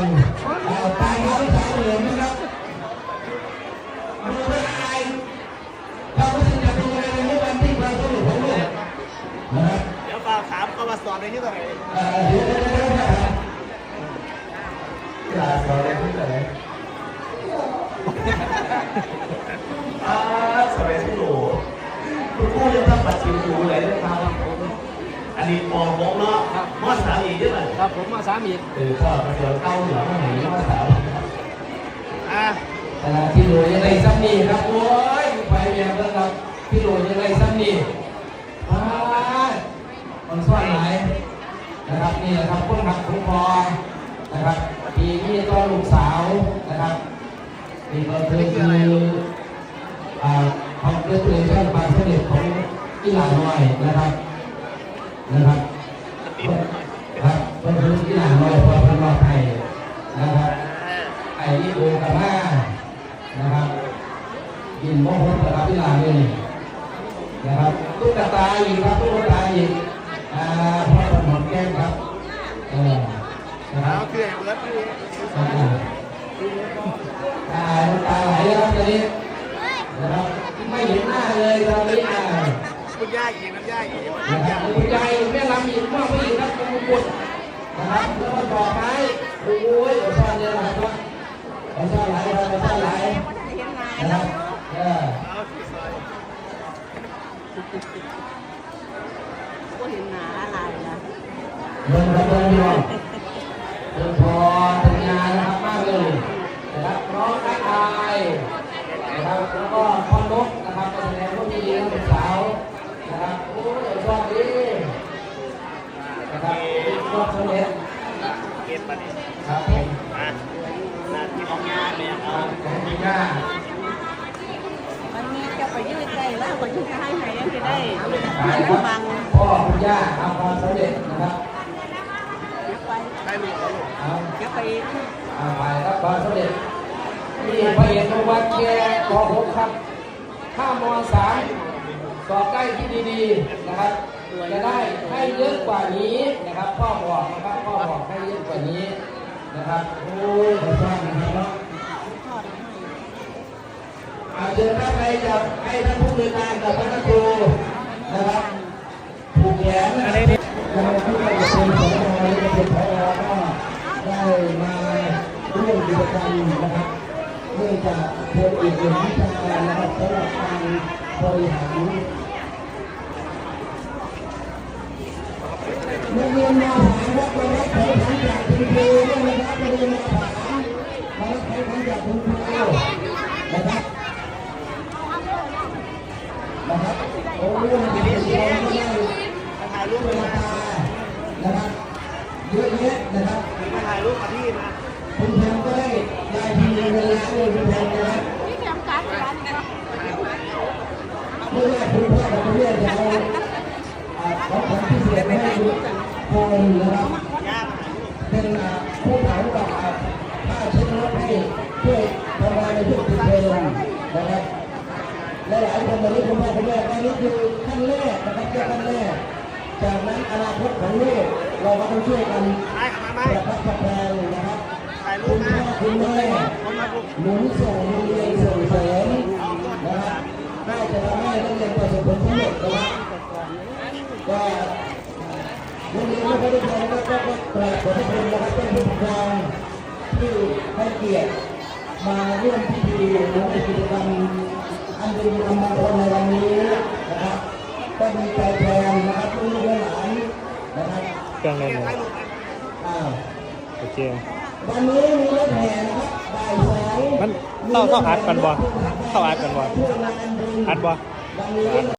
งเอาตายครับสาวเหลืองนะครับดูไม่อายเราไม่ถึงจะเป็นยังไงในวันที่เราสรุปของโลกนะครับเดี๋ยวบ่าวถามเขามาสอนในที่ตรงไหนเอ่อเดี๋ยวเดี๋ยวเดี๋ยวนะครับกีฬาสอนอะไรที่ไหนอ่าสมัยที่หนูคุณครูยังทำบัตรคิวอยู่เลยนะครับ อันนี้มองมองเนาะมอสามอีกใช่ไหม ครับผมมาสามอีกเออก็มาเจอเก้าเหลือมาหนีมอสามอะแต่ที่หนูยังไงซ้ำนี่ครับโอ้ยไปแย่แล้วครับพี่หนูยังไงซ้ำนี่อ่ามันซ่อนไหนนะครับนี่แหละครับคนหักคุ้มครองนะครับปีนี้ก็ลูกสาวนะครับนี่ก็คือคืออ่าคอนเกรสเลชั่นความสำเร็จของอีหลานน้อยนะครับนะครับครับก็คืออีหลานน้อยพอเป็นรอดไทยนะครับ ไอ้นี่โอกามานะครับ ยินมงคลประดับพิลาเลยนะครับตุ๊กตาอีกครับตุ๊กตาอีกอ่าพ่อถนนแก้มครับเออนะครับเครื่องเบิร์ดนี่อ่าน้ำตาไหลแล้วครับตอนนี้นะครับไม่เห็นหน้าเลยตอนนี้อ่าคุณย่าอีกน้ำย่าอีกนะครับคุณยายแม่ลำอีกมากไปอีกครับคุณกุฎนะครับแล้วก็ต่อไม้โอ้ยเอาซ่อนเนี่ยนะครับเอาซ่อนไหลครับเอาซ่อนไหล นะครับเออ เอาที่ซอย ก็เห็นหนาอะไรนะเดินครับเดินยองเดินพอทำงานนะครับมากเลยนะครับน้องนักอายนะครับแล้วก็พ่อนกนะครับก็แสดงว่ามีนักศึกษานะครับโอ้ยยอดดีนะครับยอดสำเร็จเก็บมาดิครับผมอะหน้าที่ของงานเนี่ยอ่าของพี่ย่ามันมีจะไปยื ดใจแล้วคนที่ให้ไหนยังจะได้ขายครับบังพ่อคุณย่าทำความสำเร็จนะครับไปได้ลูกเอาลูกเอาจะไปเอาไปครับความสำเร็จนี่พระเอกวัดแกขอพบครับข้ามมสามสอบได้ที่ดีๆนะครับจะได้ให้เยอะกว่านี้นะครับพ่อบอกนะครับพ่อบอกให้เยอะกว่านี้นะครับโอ้ยขอบคุณนะครับ ทอดให้ อาเชิญท่านไปจับให้ท่านผู้บริการกับท่านครูนะครับผูกแขนนะครับเราที่ได้เป็นสองรายเป็นพอก็ได้มาร่วมกิจกรรมนะครับเนื่อจากโควิดเป็นวิชาการนะครับสำหรับการบริหารนักเรียนมาถาว่าจะรับของขวัญจากคุณครูนะครับนักเรียนมารับของขวัญจากคุณครูนะครับ นะครับโอ้ยมันเป็นเสียงที่ได้ มายรูปเวเลยลานะครับเยอะแยะนะครับมาถ่ายรูปกับพี่นะคุณแพมก็ได้ยายทีเงินแล้วด้วยคุณแพมนะครับที่ทำการ์ดร้านนะเมื่อแรกคุณพ่อกับคุณแม่จะเอาของขวัญพิเศษให้คุณพงนะครับย่ามาถ่ายรูปเป็นผู้เผากับอ่าผ้าเช็ดรถให้ช่วยทำงานในช่วงปิดเทอมนะครับและหลายคนวันนี้คุณพ่อคุณแม่อันนี้คือขั้นแรกนะครับแค่ขั้นแรก จากนั้นอนาคตของลูกเราก็ต้องช่วยกันได้ขับมาไหมประคับประคองนะครับถ่ายรูคุปณนะพ่อคุณแม่คนมาลูกหนุนส่งโรงเรียนส่งเสริมนะครับน่าจะทำให้นักเรียนประสบผลสำเร็จนะครับก็โรงเรียนไม่ได้ทำก็ก็ก็กราบขอบพระคุณนะครับท่านผู้ปกครองที่ให้เกียรติมาร่วมพิธีในกิจกรรมอันเป็นธรรมงคลในวัน รื่องเล่นเลยถ่ายรูปนะอ้าวโอเควันนี้มีรถแห่นะครับบ่ายสองมันเต้าเต้าอัดกันบ่เต้าอัดกันบ่ช่วยงานบุญอัดบ่วันนี้